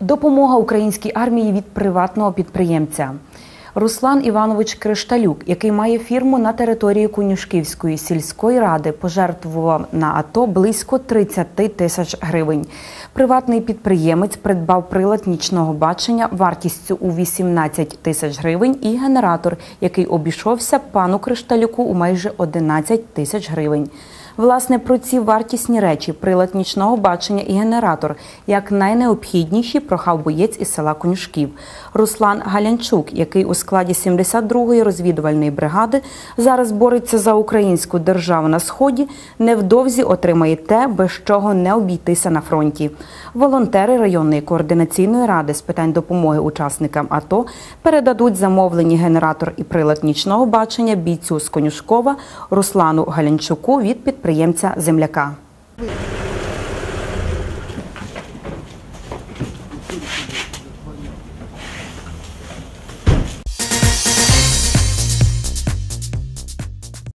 Допомога українській армії від приватного підприємця. Руслан Іванович Кришталюк, який має фірму на території Конюшківської сільської ради, пожертвував на АТО близько 30 тисяч гривень. Приватний підприємець придбав прилад нічного бачення вартістю у 18 тисяч гривень і генератор, який обійшовся пану Кришталюку у майже 11 тисяч гривень. Власне, про ці вартісні речі, прилад нічного бачення і генератор, як найнеобхідніші, прохав боєць із села Конюшків. Руслан Галянчук, який у складі 72-ї розвідувальної бригади зараз бореться за українську державу на сході, невдовзі отримає те, без чого не обійтися на фронті. Волонтери районної координаційної ради з питань допомоги учасникам АТО передадуть замовлені генератор і прилад нічного бачення бійцю з Конюшкова Руслану Галянчуку від підприємця земляка.